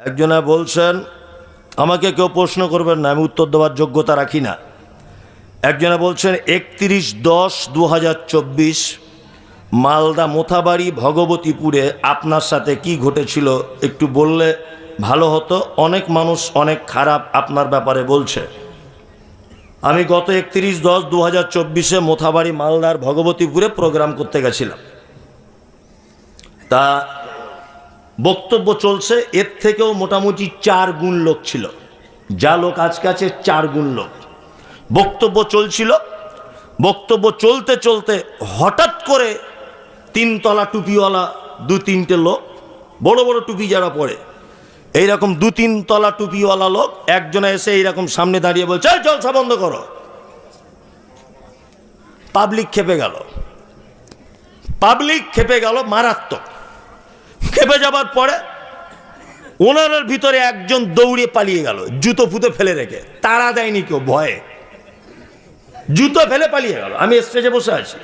একজনা বলছেন, আমাকে কেউ প্রশ্ন করবেন না, আমি উত্তর দেওয়ার যোগ্যতা রাখি না। একজনা বলছেন, একত্রিশ দশ দু মালদা মোথাবাড়ি ভগবতীপুরে আপনার সাথে কি ঘটেছিল, একটু বললে ভালো হতো। অনেক মানুষ অনেক খারাপ আপনার ব্যাপারে বলছে। আমি গত একত্রিশ দশ দু হাজার চব্বিশে মোথাবাড়ি মালদার ভগবতীপুরে প্রোগ্রাম করতে গেছিলাম। তা বক্তব্য চলছে এর থেকেও মোটামুটি চার গুণ লোক ছিল। যা লোক আজকে আছে চার গুণ লোক। বক্তব্য চলছিল। বক্তব্য চলতে চলতে হঠাৎ করে তিনতলা টুপিওয়ালা দু তিনটে লোক বড় বড় টুপি যারা পড়ে এইরকম দু তিন তলা টুপিওয়ালা লোক একজনে এসে এইরকম সামনে দাঁড়িয়ে বলছে "এই, জলসা বন্ধ করো। পাবলিক খেপে গেল। পাবলিক খেপে গেল মারাত্মক। খেপে যাবার পরে ওনার ভিতরে একজন দৌড়ে পালিয়ে গেল, জুতো ফুতো ফেলে রেখে। তাড়া দেয়নি কেউ, ভয়ে। জুতো ফেলে পালিয়ে গেল। আমি স্টেজে বসে আছি।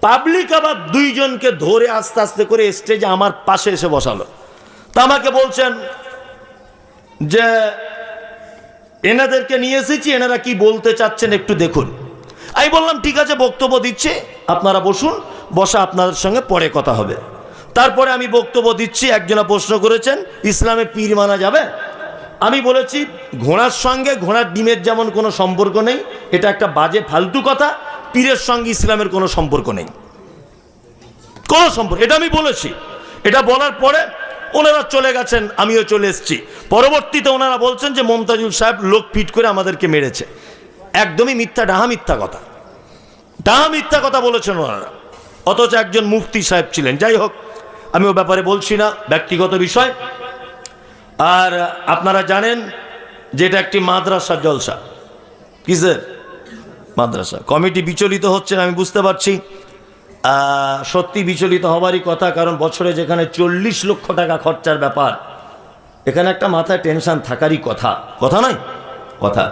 পাবলিক আবার দুইজনকে ধরে আস্তে আস্তে করে স্টেজে আমার পাশে এসে বসালো। তা আমাকে বলছেন যে, এনাদেরকে নিয়ে এসেছি, এনারা কি বলতে চাচ্ছেন একটু দেখুন। আমি বললাম, ঠিক আছে, বক্তব্য দিচ্ছে। আপনারা বসুন, বসা আপনাদের সঙ্গে পরে কথা হবে। তারপরে আমি বক্তব্য দিচ্ছি, একজনা প্রশ্ন করেছেন ইসলামে পীর মানা যাবে? আমি বলেছি, ঘোড়ার সঙ্গে ঘোড়ার ডিমের যেমন কোনো সম্পর্ক নেই, এটা একটা বাজে, ফালতু কথা, পীরের সঙ্গে ইসলামের কোনো সম্পর্ক নেই। কোনো সম্পর্ক, এটা আমি বলেছি। এটা বলার পরে ওনারা চলে গেছেন, আমিও চলে এসেছি। পরবর্তীতে ওনারা বলছেন যে, মমতাজুল সাহেব লোক ফিট করে আমাদেরকে মেরেছে। একদমই মিথ্যা, ডাহা মিথ্যা কথা। ডাহা মিথ্যা কথা বলেছেন ওনারা। অথচ একজন মুফতি সাহেব ছিলেন। যাই হোক আমি ও ব্যাপারে বলছি না, ব্যক্তিগত বিষয়। আর আপনারা জানেন যে এটা একটি মাদ্রাসা জলসা। কিসের? মাদ্রাসা। কমিটি বিচলিত হচ্ছে আমি বুঝতে পারছি। সত্যি বিচলিত হবারই কথা, কারণ বছরে যেখানে চল্লিশ লক্ষ টাকা খরচার ব্যাপার, এখানে একটা মাথায় টেনশন থাকারই কথা। কথা নয়? কথা।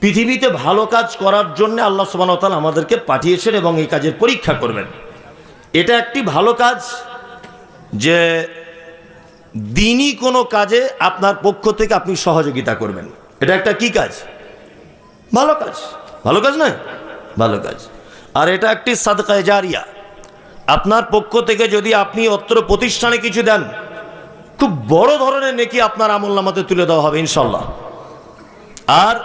পৃথিবীতে ভালো কাজ করার জন্য আল্লাহ সুবাহতাল আমাদেরকে পাঠিয়েছেন এবং এই কাজের পরীক্ষা করবেন। এটা একটি ভালো কাজ যে দিনই কোনো কাজে আপনার পক্ষ থেকে আপনি সহযোগিতা করবেন। এটা একটা কি কাজ? ভালো কাজ। ভালো কাজ নয়? ভালো কাজ। আর এটা একটি সাদকায় জারিয়া। আপনার পক্ষ থেকে যদি আপনি অত্র প্রতিষ্ঠানে কিছু দেন, খুব বড় ধরনের নেকি আপনার আমল নামাতে তুলে দেওয়া হবে ইনশাল্লাহ। আর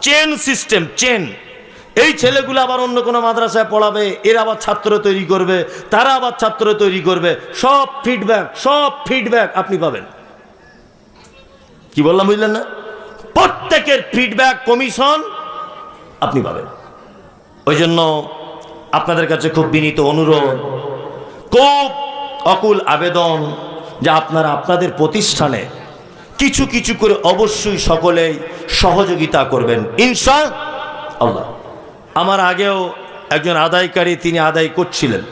চেন সিস্টেম, চেন। এই ছেলেগুলো আবার অন্য কোনো মাদ্রাসায় পড়াবে, এরা আবার ছাত্র তৈরি করবে, তারা আবার ছাত্র তৈরি করবে, সব ফিডব্যাক সব ফিডব্যাক আপনি পাবেন। কি বললাম বুঝলেন না? প্রত্যেকের ফিডব্যাক কমিশন আপনি পাবেন। ওই জন্য আপনাদের কাছে খুব বিনীত অনুরোধ, খুব অকুল আবেদন যে আপনারা আপনাদের প্রতিষ্ঠানে কিছু কিছু করে অবশ্যই সকলেই সহযোগিতা করবেন, ইনশা আল্লাহ। আমার আগেও একজন আদায়কারী তিনি আদায় করছিলেন।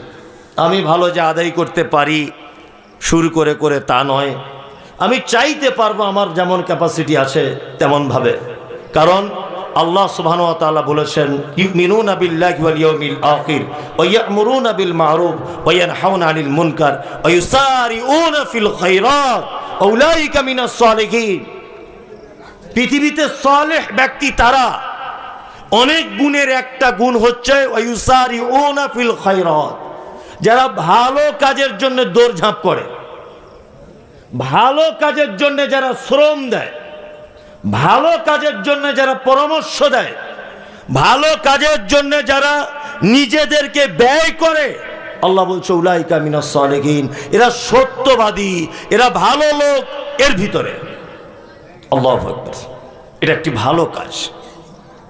আমি ভালো যে আদায় করতে পারি, শুরু করে করে তা নয়। আমি চাইতে পারব আমার যেমন ক্যাপাসিটি আছে তেমনভাবে। কারণ আল্লাহ সুবহানাহু ওয়া তাআলা বলেছেন, ইউমিনুনা বিল্লাহি ওয়াল ইয়াউমিল আখির, ওয়া ইয়া'মুরুনা বিল মা'রুফ, ওয়া ইয়ানহাউনা আনিল মুনকার, ওয়া ইউসারিউনা ফিল খায়রাত উলাইকা মিনাস সালিহিন। পৃথিবীতে সালেহ ব্যক্তি তারা অনেক গুণের একটা গুণ হচ্ছে যারা ভালো কাজের জন্য দৌড়ঝাঁপ করে, ভালো কাজের জন্য যারা শ্রম দেয়, ভালো কাজের জন্য যারা পরামর্শ দেয়, ভালো কাজের জন্য যারা নিজেদেরকে ব্যয় করে, আল্লাহ বলছে, উলাইকা মিনাস এরা সত্যবাদী, এরা ভালো লোক, এর ভিতরে। আল্লাহ এটা একটি ভালো কাজ।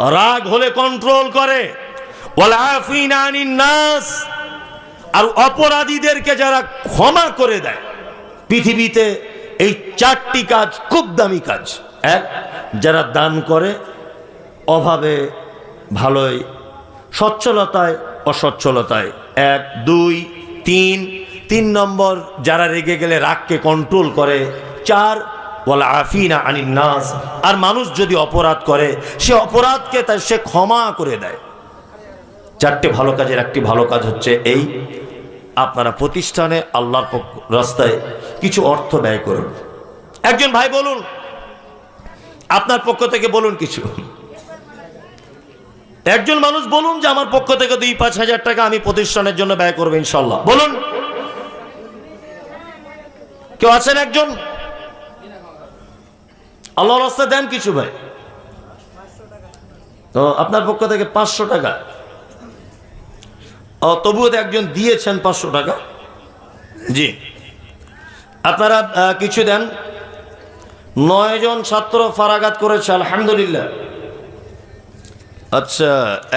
রাগ হলে কন্ট্রোল করে। নাস। আর অপরাধীদেরকে যারা ক্ষমা করে দেয়। পৃথিবীতে এই চারটি কাজ খুব দামি কাজ। এক, যারা দান করে অভাবে ভালোই সচ্ছলতায়, অসচ্ছলতায়। এক, দুই, তিন। তিন নম্বর, যারা রেগে গেলে রাগকে কন্ট্রোল করে। চার বলা আফিনা আনিন নাস। আর মানুষ যদি অপরাধ করে, সে অপরাধকে তার সে ক্ষমা করে দেয়। চারটে ভালো কাজের একটি ভালো কাজ হচ্ছে এই, আপনারা প্রতিষ্ঠানে আল্লাহর রাস্তায় কিছু অর্থ ব্যয় করুন। একজন ভাই বলুন, আপনার পক্ষ থেকে বলুন কিছু। একজন মানুষ বলুন যে, আমার পক্ষ থেকে দুই, পাঁচ হাজার টাকা আমি প্রতিষ্ঠানের জন্য ব্যয় করব ইনশাল্লাহ। বলুন। কেউ আছেন একজন? আল্লাহ রাস্তায় দেন কিছু ভাই? তো আপনার পক্ষ থেকে পাঁচশো টাকা। তবুও একজন দিয়েছেন পাঁচশো টাকা। জি। আপনারা কিছু দেন। নয় জন ছাত্র ফারাগাত করেছে, আলহামদুলিল্লাহ। আচ্ছা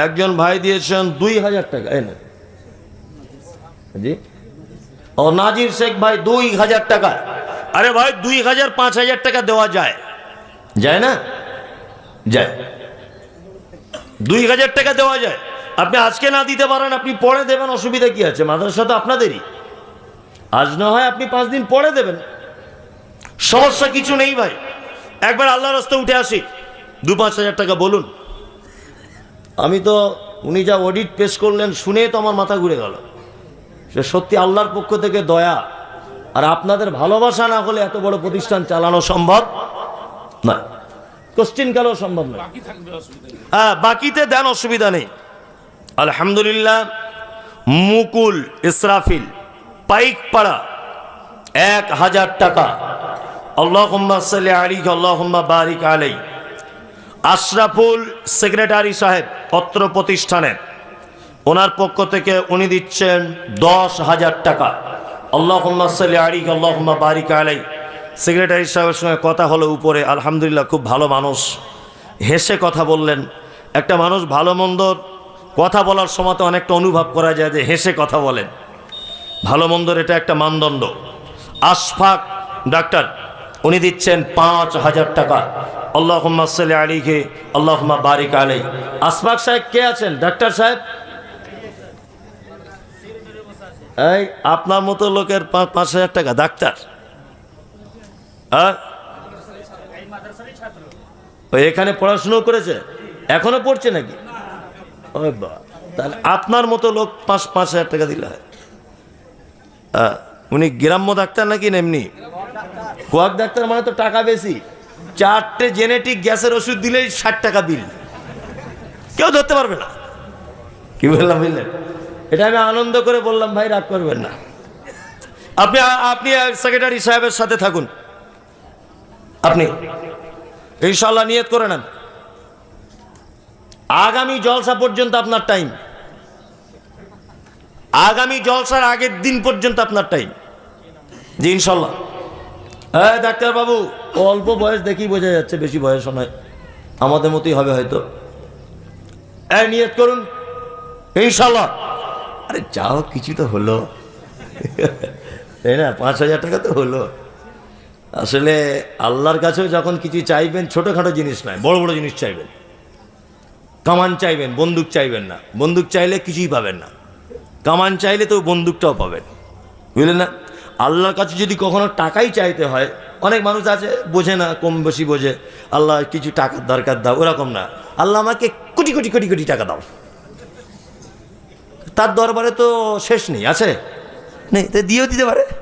একজন ভাই দিয়েছেন দুই হাজার টাকা, এই না জি। ও, নাজির শেখ ভাই দুই হাজার টাকা। আরে ভাই, দুই হাজার, পাঁচ হাজার টাকা দেওয়া যায়। যায় না? যায়। দুই হাজার টাকা দেওয়া যায়। আপনি আজকে না দিতে পারেন, আপনি পরে দেবেন, অসুবিধা কি আছে? মাদ্রাসা তো আপনাদেরই। আজ না হয় আপনি পাঁচ দিন পরে দেবেন। সমস্যা কিছু নেই ভাই। একবার আল্লাহ রাস্তা উঠে আসি। দু পাঁচ হাজার টাকা বলুন। আমি তো, উনি যা অডিট পেশ করলেন শুনে তো আমার মাথা ঘুরে গেল। সে সত্যি আল্লাহর পক্ষ থেকে দয়া। আর আপনাদের ভালোবাসা না হলে এত বড় প্রতিষ্ঠান চালানো সম্ভব? না। কোশ্চিন কালেও সম্ভব নয়। হ্যাঁ বাকিতে দেন অসুবিধা নেই। আলহামদুলিল্লাহ মুকুল ইসরাফিল পাইকপাড়া এক হাজার টাকা। আল্লাহ সাল্লি আলী আল্লাহ বারিক আলাই আশরাফুল সেক্রেটারি সাহেব অত্র প্রতিষ্ঠানের। ওনার পক্ষ থেকে উনি দিচ্ছেন দশ হাজার টাকা। আল্লাহ সাল্লি আলী আল্লাহ বারিক আলাই সেক্রেটারি সাহেবের সঙ্গে কথা হলো উপরে, আলহামদুলিল্লাহ খুব ভালো মানুষ। হেসে কথা বললেন, একটা মানুষ ভালো মন্দর কথা বলার সময় তো অনেকটা অনুভব করা যায় যে হেসে কথা বলেন। ভালো মন্দর এটা একটা মানদণ্ড। আশফাক, ডাক্তার, উনি দিচ্ছেন পাঁচ হাজার টাকা। আল্লাহ সাল্লি আলীকে আল্লাহ বারিক আলাই আশফাক সাহেব, কে আছেন? ডাক্তার সাহেব? এই, আপনার মতো লোকের পাঁচ হাজার টাকা, ডাক্তার। এখানে পড়াশুনো করেছে? এখনও পড়ছে নাকি? তাহলে আপনার মতো লোক পাঁচ পাঁচ হাজার টাকা দিলে হয়। উনি গ্রাম্য ডাক্তার নাকি এমনি? কোয়াক ডাক্তার মানে তো টাকা বেশি। চারটে জেনেটিক গ্যাসের ওষুধ দিলেই ষাট টাকা বিল। কেউ ধরতে পারবে না। কি বললাম, বুঝলেন? এটা আমি আনন্দ করে বললাম, ভাই, রাগ করবেন না। আপনি আপনি সেক্রেটারি সাহেবের সাথে থাকুন। আপনি ইনশাল্লাহ নিয়ত করে নেন। আগামী জলসা পর্যন্ত আপনার টাইম। আগামী জলসার আগের দিন পর্যন্ত আপনার টাইম। জি ইনশাল্লাহ হ্যাঁ ডাক্তারবাবু অল্প বয়স দেখেই বোঝা যাচ্ছে বেশি বয়স নয়। আমাদের মতোই হবে হয়তো। হ্যাঁ নিয়ত করুন। ইনশাল্লাহ আরে যাও, কিছু তো হলো। তাই না? পাঁচ হাজার টাকা তো হলো। আসলে আল্লাহর কাছেও যখন কিছু চাইবেন, ছোটোখাটো জিনিস নয়, বড় বড় জিনিস চাইবেন। কামান চাইবেন, বন্দুক চাইবেন না। বন্দুক চাইলে কিছুই পাবেন না। কামান চাইলে তো বন্দুকটাও পাবেন। বুঝলেন না? আল্লাহর কাছে যদি কখনো টাকাই চাইতে হয়, অনেক মানুষ আছে, বোঝে না, কম বেশি বোঝে, আল্লাহ কিছু টাকার দরকার দাও, ওরকম না। আল্লাহ আমাকে কোটি কোটি কোটি কোটি টাকা দাও। তার দরবারে তো শেষ নেই, আছে? নেই, তো দিয়েও দিতে পারে।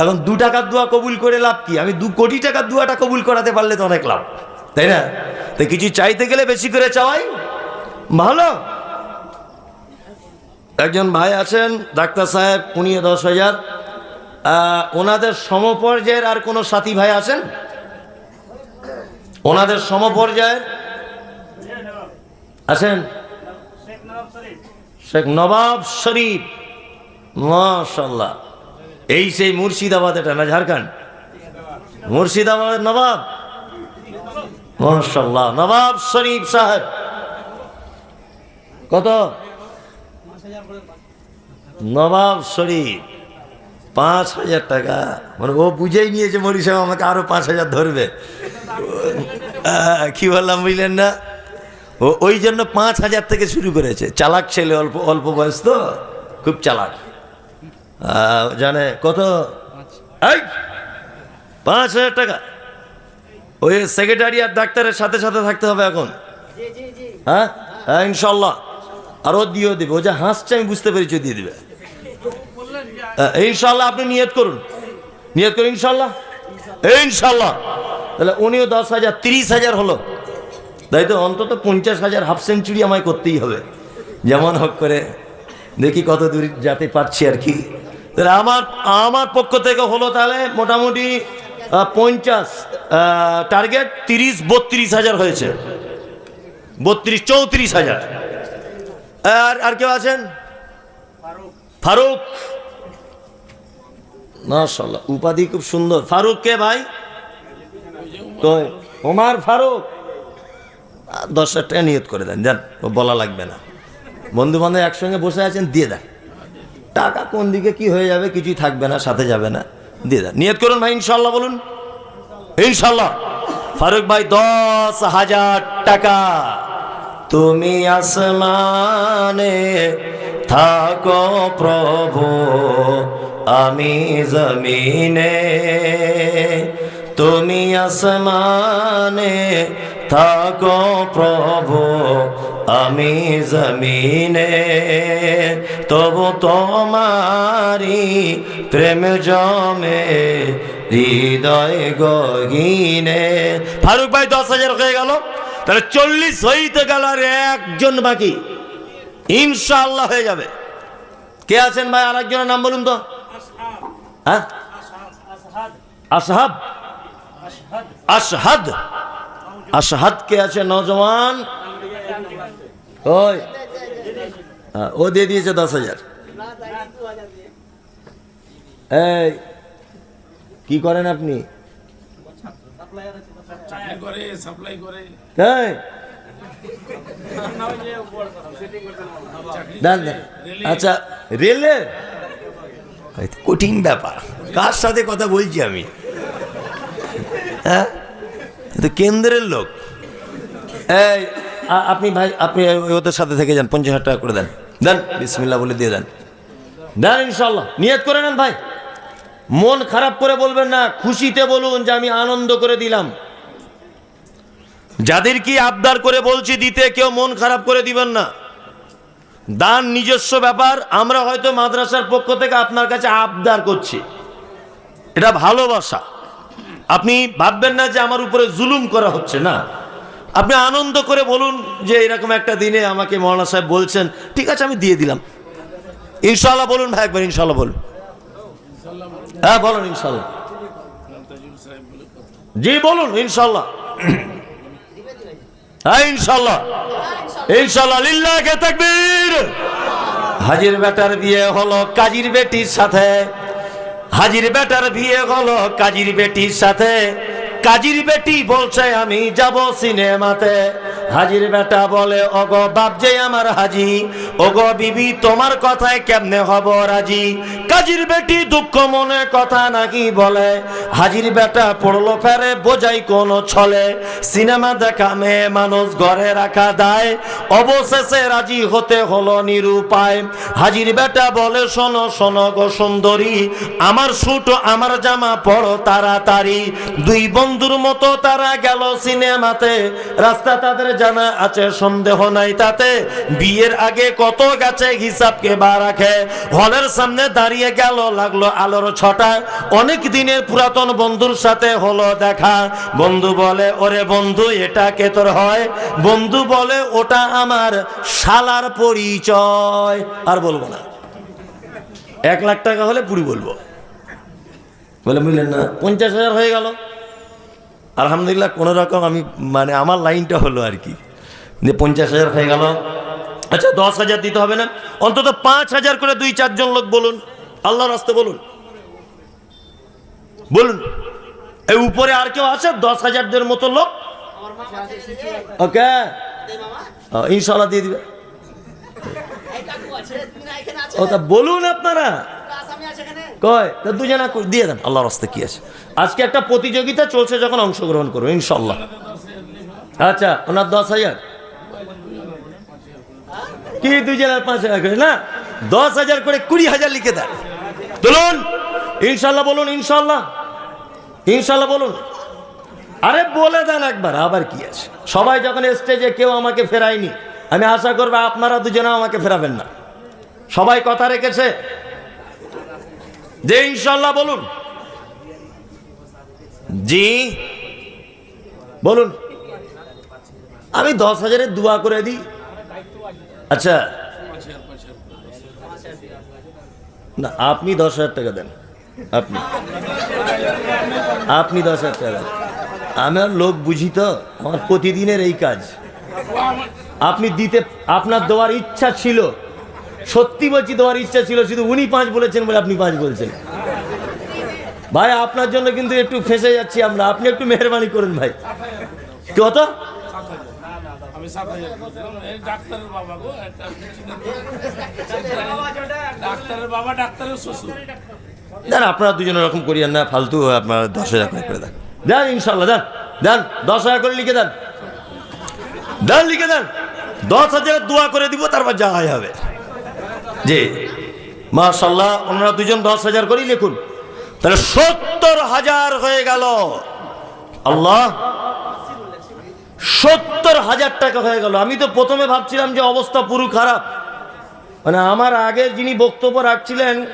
এখন দু টাকার দোয়া কবুল করে লাভ কি? আমি দু কোটি টাকার দোয়াটা কবুল করাতে পারলে তো অনেক লাভ, তাই না? তো কিছু চাইতে গেলে বেশি করে চাওয়াই ভালো। একজন ভাই আছেন, ডাক্তার সাহেব, উনি দশ হাজার। ওনাদের সমপর্যায়ের আর কোনো সাথী ভাই আছেন? ওনাদের সমপর্যায়ের আছেন? শেখ নবাব শরীফ। মাশাল্লাহ এই সেই মুর্শিদাবাদ, এটা না ঝাড়খণ্ড? মুর্শিদাবাদের নবাব। মাশাল্লাহ নবাব শরীফ সাহেব। কত? নবাব শরীফ, পাঁচ হাজার টাকা। মানে ও বুঝেই নিয়েছে মরি সাহেব, আমাকে আরও পাঁচ হাজার ধরবে। কি বললাম, বুঝলেন না? ও ওই জন্য পাঁচ হাজার থেকে শুরু করেছে। চালাক ছেলে, অল্প অল্প বয়স তো? খুব চালাক। জানে কত? এই পাঁচ হাজার টাকা। ওই সেক্রেটারি আর ডাক্তারের সাথে সাথে থাকতে হবে এখন। হ্যাঁ? হ্যাঁ ইনশাল্লাহ। আর ও দিয়েও দেবে। ও যে হাসছে আমি বুঝতে পেরেছি দিয়ে দেবে। হ্যাঁ, ইনশাল্লাহ আপনি নিয়ত করুন। নিয়ত করুন ইনশাল্লাহ। ইনশাল্লাহ। তাহলে উনিও দশ হাজার তিরিশ হাজার হলো। তাই তো অন্তত পঞ্চাশ হাজার হাফ সেঞ্চুরি আমায় করতেই হবে। যেমন হোক করে দেখি কত দূর যেতে পারছি আর কি। তাহলে আমার আমার পক্ষ থেকে হলো তাহলে মোটামুটি পঞ্চাশ টার্গেট তিরিশ, বত্রিশ হাজার হয়েছে। বত্রিশ, চৌত্রিশ হাজার। আর আর কেউ আছেন? ফারুক। মাশাল্লাহ উপাধি খুব সুন্দর। ফারুক কে ভাই? ওমার ফারুক। দশ হাজার টাকা নিয়ত করে দেন, যান, বলা লাগবে না। বন্ধু বান্ধব একসঙ্গে বসে আছেন, দিয়ে দেন। টাকা কোন দিকে কি হয়ে যাবে কিছুই থাকবে না, সাথে যাবে না। দিয়ে দেন। নিয়ত করুন ভাই ইনশাল্লাহ বলুন। ইনশাল্লাহ ফারুক ভাই, দশ হাজার টাকা। তুমি আসমানে থাকো প্রভু, আমি জমিনে। তুমি আসমানে থাকো প্রভু, আমি জমিনে। তবু তোমারি প্রেম জমে, হৃদয় গহিনে। ফারুক ভাই, দশ হাজার হয়ে গেল। তাহলে চল্লিশ হইতে গেল আর একজন বাকি। ইনশাআল্লাহ হয়ে যাবে। কে আছেন ভাই? আর একজনের নাম বলুন তো। হ্যাঁ? আসহাব আসহাদ আসহাদ কে আছে নজওয়ান ওই। হ্যাঁ, ও দিয়ে দিয়েছে দশ হাজার। এই কি করেন আপনি? তাই আচ্ছা রেলে? কঠিন ব্যাপার। কার সাথে কথা বলছি আমি? হ্যাঁ? এ তো কেন্দ্রের লোক। এই আপনি ভাই, আপনি ওদের সাথে থেকে যান, পঞ্চাশ হাজার টাকা করে দেন। দেন বিসমিল্লা বলে দিয়ে দেন। দেন ইনশাল্লাহ নিয়ত করে নেন ভাই। মন খারাপ করে বলবেন না, খুশিতে বলুন যে আমি আনন্দ করে দিলাম। যাদের কি আবদার করে বলছি দিতে, কেউ মন খারাপ করে দিবেন না। দান নিজস্ব ব্যাপার, আমরা হয়তো মাদ্রাসার পক্ষ থেকে আপনার কাছে আবদার করছি। এটা ভালোবাসা। আপনি ভাববেন না যে আমার উপরে জুলুম করা হচ্ছে, না। আপনি আনন্দ করে বলুন যে এরকম একটা দিনে আমাকে মৌলানা সাহেব বলছেন, ঠিক আছে, আমি দিয়ে দিলাম। ইনশাল্লাহ বলুন ভাই, একবার ইনশাল্লাহ বলুন। হ্যাঁ বলুন ইনশাল্লাহ জি, বলুন ইনশাল্লাহ হ্যাঁ ইনশাল্লাহ ইনশাল্লাহ লিল্লাহকে তাকবীর। হাজির বেটার বিয়ে হলো কাজীর বেটির সাথে। হাজির বেটার বিয়ে হলো কাজির বেটির সাথে। কাজীর বেটি বলছে আমি যাব সিনেমাতে। হাজির বেটা বলে, ওগো বাপ যে আমার হাজি, ওগো বিবি তোমার কথায় কেমনে হব রাজি? কাজির বেটি দুঃখ মনে কথা নাকি বলে, হাজির বেটা পড়ল ফেরে, বোঝাই কোন ছলে। সিনেমা দেখা মেয়ে মানুষ ঘরে রাখা দায়, অবশেষে রাজি হতে হলো নিরুপায়। হাজির বেটা বলে, শোনো শোনো গো সুন্দরী, আমার সুট, আমার জামা পড়ো তাড়াতাড়ি। দুই বন্ধুর মতো তারা গেল সিনেমাতে, রাস্তা তাদের জানা আছে, সন্দেহ নাই তাতে। বিয়ের আগে কত গেছে হিসাবকে বা রাখে। হলের সামনে দাঁড়িয়ে গেল, লাগল আলোর ছটা। অনেক দিনের পুরাতন বন্ধুর সাথে হলো দেখা। বন্ধু বলে, ওরে বন্ধু, এটা কে তোর হয়? বন্ধু বলে, ওটা আমার শালার পরিচয়। আর বলব না। এক লাখ টাকা হলে পুরি বলব। বলে, বুঝলেন না, পঞ্চাশ হাজার হয়ে গেল। আলহামদুলিল্লাহ কোনো রকম আমি মানে আমার লাইনটা হলো আর কি। যে পঞ্চাশ হাজার হয়ে গেল। আচ্ছা দশ হাজার দিতে হবে না। অন্তত পাঁচ হাজার করে দুই চারজন লোক বলুন। আল্লাহর রাস্তে বলুন। বলুন। এই উপরে আর কেউ আছে? দশ হাজারদের মতো লোক? ওকে ইনশাল্লাহ দিয়ে দিবে। ও তা বলুন আপনারা। কয়? তা দুজনা দিয়ে দেন। আল্লাহর রাস্তে কি আছে? আজকে একটা প্রতিযোগিতা চলছে যখন অংশগ্রহণ করব ইনশাল্লাহ আচ্ছা ওনার দশ হাজার? কি দুজনের পাঁচ হাজার করে, না? দশ হাজার করে কুড়ি হাজার লিখে দেন। তুলুন। ইনশাল্লাহ বলুন ইনশাল্লাহ ইনশাল্লাহ বলুন। আরে বলে দেন একবার, আবার কি আছে? সবাই যখন স্টেজে কেউ আমাকে ফেরায়নি, আমি আশা করব আপনারা দুজনে আমাকে ফেরাবেন না। সবাই কথা রেখেছে? যে ইনশাল্লাহ বলুন। জি। বলুন। আমি দশ হাজারের দোয়া করে দিই। আচ্ছা। না, আপনি দশ হাজার টাকা দেন। আপনি। আপনি দশ হাজার টাকা দেন। আমার লোক বুঝি তো? আমার প্রতিদিনের এই কাজ। আপনি দিতে, আপনার দেওয়ার ইচ্ছা ছিল। সত্যি বলছি দেওয়ার ইচ্ছা ছিল শুধু উনি পাঁচ বলেছেন বলে আপনি পাঁচ বলছেন। ভাই আপনার জন্য কিন্তু একটু ফেসে যাচ্ছি আমরা। আপনি একটু মেহরবানি করুন ভাই। হাজার ডাক্তারের শ্বশুর। দেন আপনারা দুজন এরকম করিয়েন না ফালতু আপনারা দশ হাজার করে করে দেন। দেন ইনশাল্লাহ দেন দেন দশ হাজার করে লিখে দেন। দেন লিখে দেন। দশ হাজারের দোয়া করে দিব তারপর যা হয় হবে। জি। মাশাল্লাহ ওনারা দুজন দশ হাজার করেই লিখুন। তাহলে সত্তর হাজার হয়ে গেল। আল্লাহ, সত্তর হাজার টাকা হয়ে গেল। আমি তো প্রথমে ভাবছিলাম যে অবস্থা পুরো খারাপ। মানে আমার আগে যিনি বক্তব্য রাখছিলেন,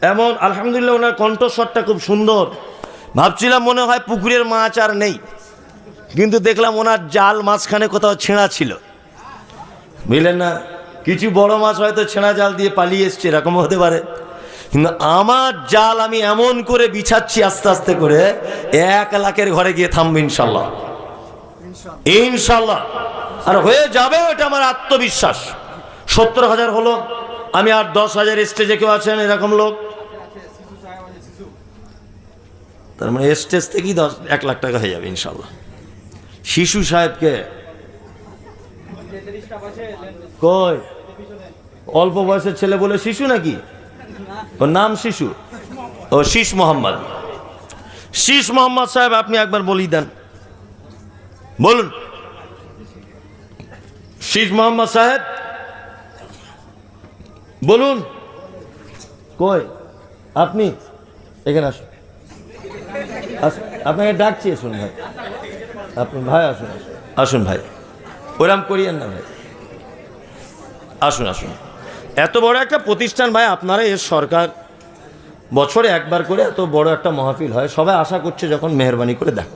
এমন আলহামদুলিল্লাহ ওনার কণ্ঠস্বরটা খুব সুন্দর। ভাবছিলাম মনে হয় পুকুরের মাছ আর নেই। কিন্তু দেখলাম ওনার জাল মাঝখানে কোথাও ছেঁড়া ছিল। বুঝলেন না? কিছু বড় মাছ হয়তো ছেঁড়া জাল দিয়ে পালিয়ে এসছে এরকম হতে পারে। কিন্তু আমার জাল আমি এমন করে বিছাচ্ছি আস্তে আস্তে করে, এক লাখের ঘরে গিয়ে থামবো ইনশাল্লাহ। ইনশাল্লাহ। আর হয়ে যাবে এটা আমার আত্মবিশ্বাস। সত্তর হাজার হলো, আমি আর দশ হাজার স্টেজে কেউ আছেন এরকম লোক? তার মানে স্টেজ থেকেই দশ, এক লাখ টাকা হয়ে যাবে ইনশাল্লাহ। শিশু সাহেবকে কই? অল্প বয়সের ছেলে বলে শিশু নাকি? ওর নাম শিশু। ও শীষ মোহাম্মদ। শীষ মোহাম্মদ সাহেব, আপনি একবার বলি দেন। বলুন। শীষ মোহাম্মদ সাহেব, বলুন। কই? আপনি? এখানে আসুন। আসুন আপনাকে ডাকছি, আসুন ভাই। আপনি ভাই আসুন আসুন। আসুন ভাই। ওরাম করিয়েন না ভাই। আসুন আসুন। এত বড় একটা প্রতিষ্ঠান ভাই, আপনারা এর সরকার বছরে একবার করে এত বড় একটা মহাফিল হয়। সবাই আশা করছে যখন মেহরবানি করে দেখ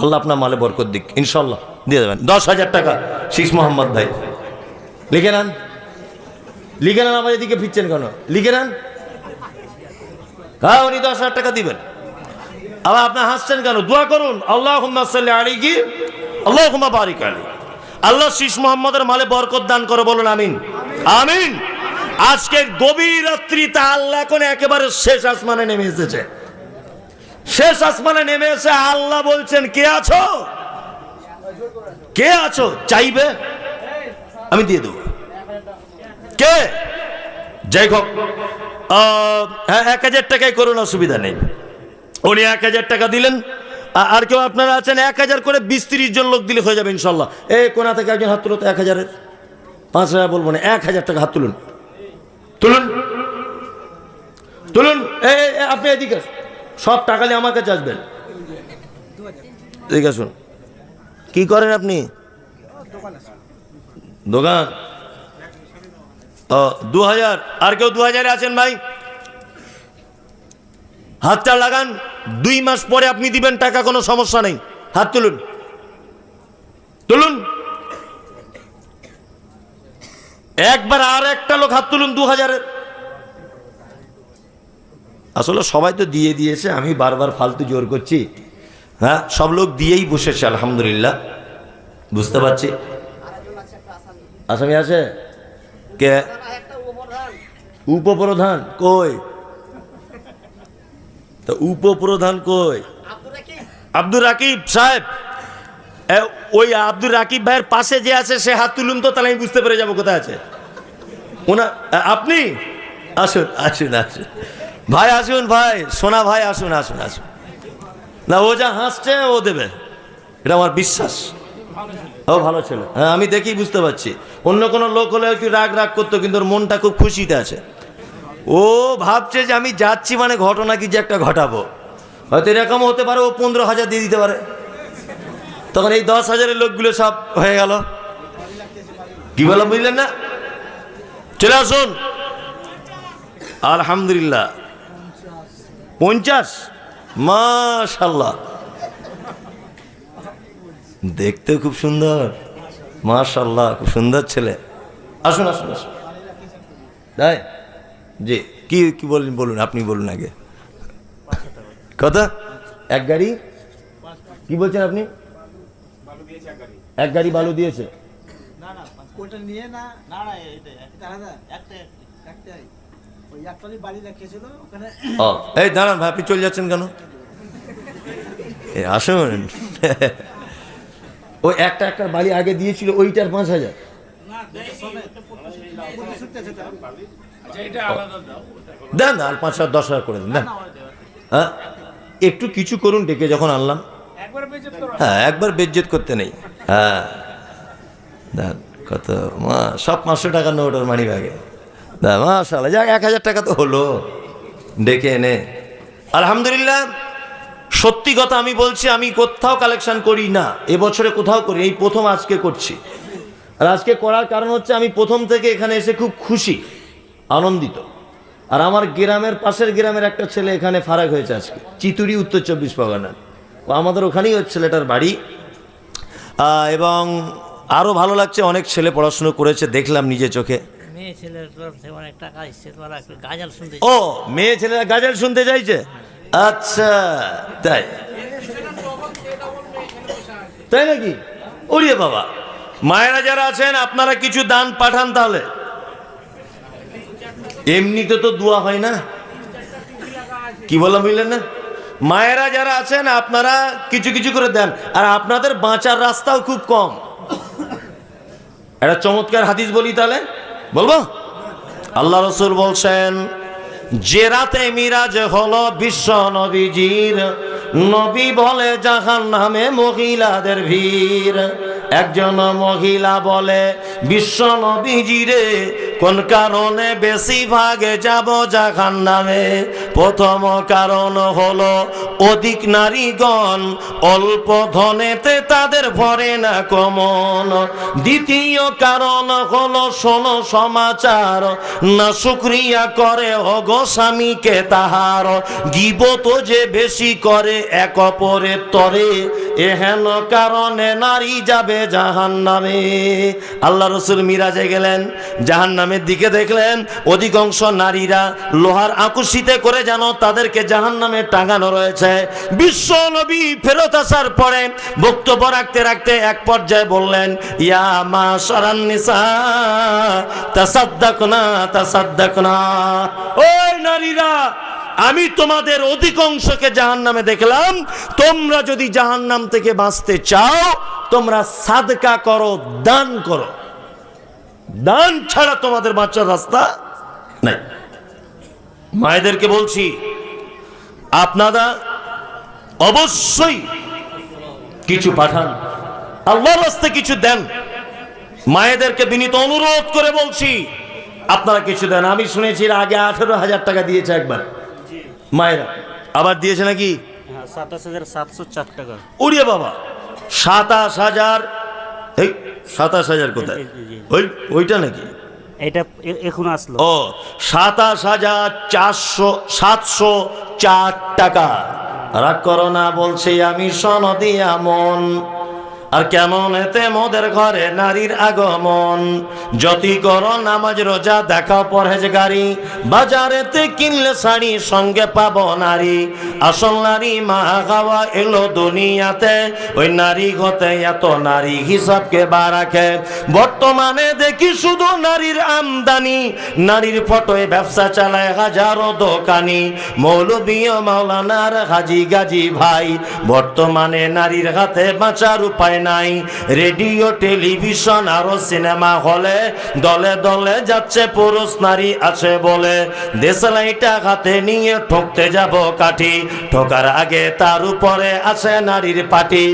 আল্লাহ আপনার মালে বরকত দিক ইনশাল্লাহ দিয়ে দেবেন। দশ হাজার টাকা শীষ মোহাম্মদ ভাই। লিখে নেন। লিখে নেন আমার এদিকে ফিরছেন কেন? লিখে নেন। হ্যাঁ উনি দশ হাজার টাকা দিবেন। আবার আপনি হাসছেন কেন? দোয়া করুন। আল্লাহ আলী কি আল্লাহ আলী আল্লাহ শীষ মোহাম্মদের মালে বরকত দান করো বলুন, আমিন। আমিন। আজকের গভীর রাত্রিতে আল্লাহ এখন একেবারে শেষ আসমানে নেমে এসেছে। শেষ আসমানে নেমে এসে আল্লাহ বলছেন, কে আছো? কে আছো? চাইবে? আমি দিয়ে দেবো। কে? যাই হোক হ্যাঁ এক হাজার টাকায় করুন, অসুবিধা নেই। উনি এক হাজার টাকা দিলেন। আর কেউ আপনারা আছেন? এক হাজার করে বিশ তিরিশ জন লোক দিলে হয়ে যাবে ইনশাল্লাহ। এ, কোনা থেকে একজন হাত তুলো তো এক হাজারের? পাঁচ হাজার বলব না, এক হাজার টাকা হাত তুলুন। তুলুন। তুলুন। এই আপনি এদিকে সব টাকা নিয়ে আমার কাছে আসবেন। এদিকে আসুন। কি করেন আপনি? দোকান। ও দু হাজার আর কেউ দু হাজারে আছেন ভাই? হাতটা লাগান। দুই মাস পরে আপনি দিবেন, টাকা কোনো সমস্যা নেই। হাত তুলুন। তুলুন। একবার আর একটা লোক হাত তুলুন দু হাজারের আসলে সবাই তো দিয়ে দিয়েছে আমি বারবার ফালতু জোর করছি। হ্যাঁ সব লোক দিয়েই বসেছে আলহামদুলিল্লাহ। বুঝতে পারছি? আসামি আছে? কে? উপপ্রধান। কই? তো উপপ্রধান কই? আব্দুর রাকিব। সাহেব ওই আব্দুর রাকিব ভাইয়ের পাশে যে আছে, সে হাত তুলুন তো, তাহলে আমি বুঝতে পেরে যাব কোথায় আছে। ওনা আপনি? আসুন আসুন আসুন। ভাই আসুন, ভাই, সোনা ভাই, আসুন আসুন আসুন। না, ও যা হাসছে, ও দেবে। এটা আমার বিশ্বাস। ও ভালো ছিল। হ্যাঁ আমি দেখি বুঝতে পারছি। অন্য কোনো লোক হলে একটু রাগ রাগ করতো, কিন্তু ওর মনটা খুব খুশিতে আছে। ও ভাবছে যে আমি যাচ্ছি মানে ঘটনা কি যে একটা ঘটাবো। হয়তো এরকম হতে পারে, ও পনেরো হাজার দিয়ে দিতে পারে। তখন এই দশ হাজারের লোকগুলো সব হয়ে গেল। কি বললাম বুঝলেন না? চলে আসুন। আলহামদুলিল্লাহ। পঞ্চাশ? মাশাল্লাহ দেখতে খুব সুন্দর। মাশাল্লাহ খুব সুন্দর ছেলে। আসুন আসুন আসুন। তাই জি, কি কি বলুন বলুন, আপনি বলুন আগে। কত? এক গাড়ি? কি বলছেন আপনি? এক গাড়ি বালু দিয়েছে। না না না না না একটা আলাদা একটা একটাই ওই একটাই বাড়ি রেখেছিল ওখানে ও এই দাঁড়ান ভাই আপনি চলে যাচ্ছেন কেন? আসুন। ওই একটা একটা বাড়ি আগে দিয়েছিল ওইটার পাঁচ হাজার। আচ্ছা দেন না আর পাঁচ হাজার দশ হাজার করে দেন দেন। হ্যাঁ একটু কিছু করুন ডেকে যখন আনলাম। একবার বেজে করো। হ্যাঁ একবার বেজ্জত করতে নেই। হ্যাঁ। কত, মা, সব পাঁচশো টাকার নোট ওর মানি ব্যাগে। মাশাল্লাহ যাক, এক হাজার টাকা তো হলো। ডেকে এনে। আলহামদুলিল্লাহ, সত্যি কথা আমি বলছি, আমি কোথাও কালেকশন করি না। এবছরে কোথাও করি, এই প্রথম আজকে করছি। আর আজকে করার কারণ হচ্ছে, আমি প্রথম থেকে এখানে এসে খুব খুশি, আনন্দিত। আর আমার গ্রামের পাশের গ্রামের একটা ছেলে এখানে ফারাক হয়েছে আজকে। চিতুরি উত্তর চব্বিশ পরগনার। আমাদের ওখানেই ওর ছেলেটার বাড়ি। এবং আরও ভালো লাগছে অনেক ছেলে পড়াশুনো করেছে দেখলাম নিজে চোখে। ও মেয়ে ছেলেরা গাজল শুনতে চাইছে? আচ্ছা তাই। তাই নাকি? ওরিয়ে বাবা। মায়েরা যারা আছেন আপনারা কিছু দান পাঠান তাহলে। এমনিতে তো দোয়া হয় না। কি বললাম বুঝলেন না? মায়েরা যারা আছেন, আপনারা কিছু কিছু করে দেন। আর আপনাদের বাঁচার রাস্তাও খুব কম। একটা চমৎকার হাদিস বলি তাহলে। বলব? আল্লাহ রসুল বলছেন, যে রাতে মিরাজ হলো বিশ্ব নবীজির নবী বলে, জাহান নামে মহিলাদের ভিড়। একজন মহিলা বলে, বিশ্ব নবীজিরে কোন কারণে বেশি ভাগে যাব জাহান নামে? প্রথম কারণ হলো, অধিক নারীগণ অল্প ধনেতে তাদের ভরে না কমন। দ্বিতীয় কারণ হলো, শোনো সমাচার, না শুক্রিয়া করে অগো স্বামীকে তাহার। গিবত যে বেশি করে এক অপরের তরে, এহেন কারণে নারী যাবে জাহান নামে আল্লাহ রসুল মিরাজে গেলেন জাহান নামের দিকে দেখলেন, অধিকাংশ নারীরা লোহার আকুশিতে করে যেন তাদেরকে জাহান নামে টাঙানো রয়েছে। বিশ্ব নবী ফেরত আসার পরে বক্তব্য রাখতে রাখতে এক পর্যায়ে বললেন, ইয়া মা সারান্নিসা তাসাদ্দাক না তাসাদ্দাক না ওই নারীরা আমি তোমাদের অধিকাংশকে জাহান নামে দেখলাম। তোমরা যদি জাহান নাম থেকে বাঁচতে চাও, তোমরা সাদকা করো, দান করো। দান ছাড়া তোমাদের বাঁচার রাস্তা নাই। মায়েদেরকে বলছি, আপনারা অবশ্যই কিছু পাঠান। আল্লাহর রাস্তে কিছু দেন। মায়েদেরকে বিনীত অনুরোধ করে বলছি, আপনারা কিছু দেন। আমি শুনেছি আগে আঠেরো হাজার টাকা দিয়েছে একবার। মায়েরা আবার দিয়েছে নাকি? হ্যাঁ সাতাশ হাজার সাতশো চার টাকা। উড়িয়ে বাবা সাতাশ হাজার এই সাতাশ হাজার কোথায়? ওই ওইটা নাকি? এটা এখন আসলো। ও সাতাশ হাজার চারশো সাতশো চার টাকা। রাগ করো না বলছি আমি সনদি আমন আর কেমন এতে মোদের ঘরে নারীর আগমন? যতি করো নামাজ, রোজা দেখাও পরহেজ গাড়ি বাজারেতে কিনলে শাড়ি, সঙ্গে পাব নারী। আসল নারী মা খাওয়া এলো দুনিয়াতে। ওই নারী গতে এত নারী হিসাবকে বা রাখে। বর্তমানে দেখি শুধু নারীর আমদানি। নারীর ফটোয় ব্যবসা চালায় হাজারো দোকানি। মৌলবীয় মাওলানার হাজি গাজি ভাই। বর্তমানে নারীর হাতে বাঁচার উপায় নাই। রেডিও, টেলিভিশন আরও সিনেমা হলে দলে দলে যাচ্ছে পুরুষ নারী আছে বলে। দেশলাইটা হাতে নিয়ে ঠকতে যাব কাঠি। ঠোকার আগে তার উপরে আছে নারীর পাটি।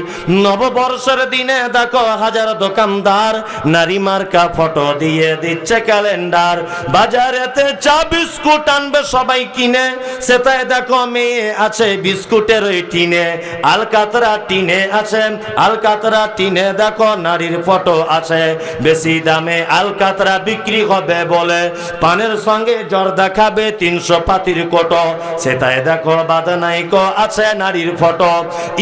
নববর্ষের দিনে দেখো হাজার দোকানদার। নারী মার্কা ফটো দিয়ে দিচ্ছে ক্যালেন্ডার। বাজারেতে চা, বিস্কুট আনবে সবাই কিনে। সেটাই দেখো মেয়ে আছে বিস্কুটের ওই টিনে। আলকাতরা টিনে আছে, আলকাতরা টিনে দেখো নারীর ফটো আছে। বেশি দামে আলকাতরা বিক্রি হবে বলে। পানের সঙ্গে জ্বর দেখাবে তিনশো পাতির কোটো। সেটাই দেখো বাদনাইক আছে নারীর ফটো।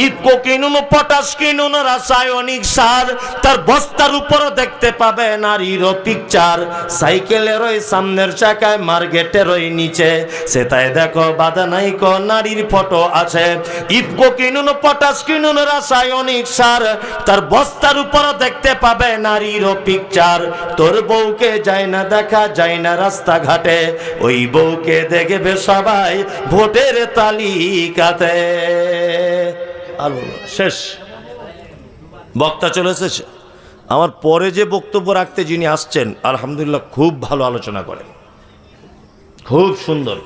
ইফকো কিনুন পটাশ কিনুন, রাসায়নিক সার। তার বস্তার উপর দেখতে পাবে নারীর পিকচার সাইকেলের ওই সামনের চাকায় মার্কেটের ওই নিচে। সেটাই দেখো বাদানাইক নারীর ফটো আছে। ইফকো কিনুন পটাশ কিনুন, রাসায়নিক সার। তার বস্তার উপর দেখতে পাবে নারীর পিকচার তোর বউকে যায় না দেখা, যায় না রাস্তাঘাটে। ওই বউকে দেখবে সবাই ভোটের তালিকাতে। আর শেষ। বক্তা চলে এসেছে। আমার পরে যে বক্তব্য রাখতে যিনি আসছেন, আলহামদুলিল্লাহ খুব ভালো আলোচনা করেন। খুব সুন্দর।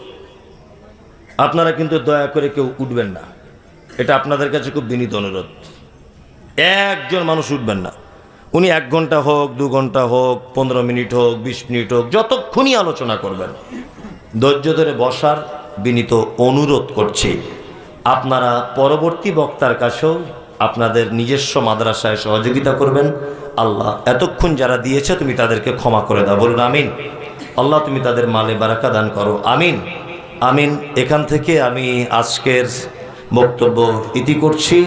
আপনারা কিন্তু দয়া করে কেউ উঠবেন না। এটা আপনাদের কাছে খুব বিনীত অনুরোধ। একজন মানুষ উঠবেন না। উনি এক ঘণ্টা হোক, দু ঘণ্টা হোক, পনেরো মিনিট হোক, বিশ মিনিট হোক, যতক্ষণই আলোচনা করবেন। ধৈর্য ধরে বসার বিনীত অনুরোধ করছি। আপনারা পরবর্তী বক্তার কাছেও আপনাদের নিজস্ব মাদ্রাসায় সহযোগিতা করবেন। আল্লাহ এতক্ষণ যারা দিয়েছে, তুমি তাদেরকে ক্ষমা করে দাও। বলুন, আমিন। আল্লাহ, তুমি তাদের মালে বারাকা দান করো। আমিন। আমিন। এখান থেকে আমি আজকের বক্তব্য ইতি করছি।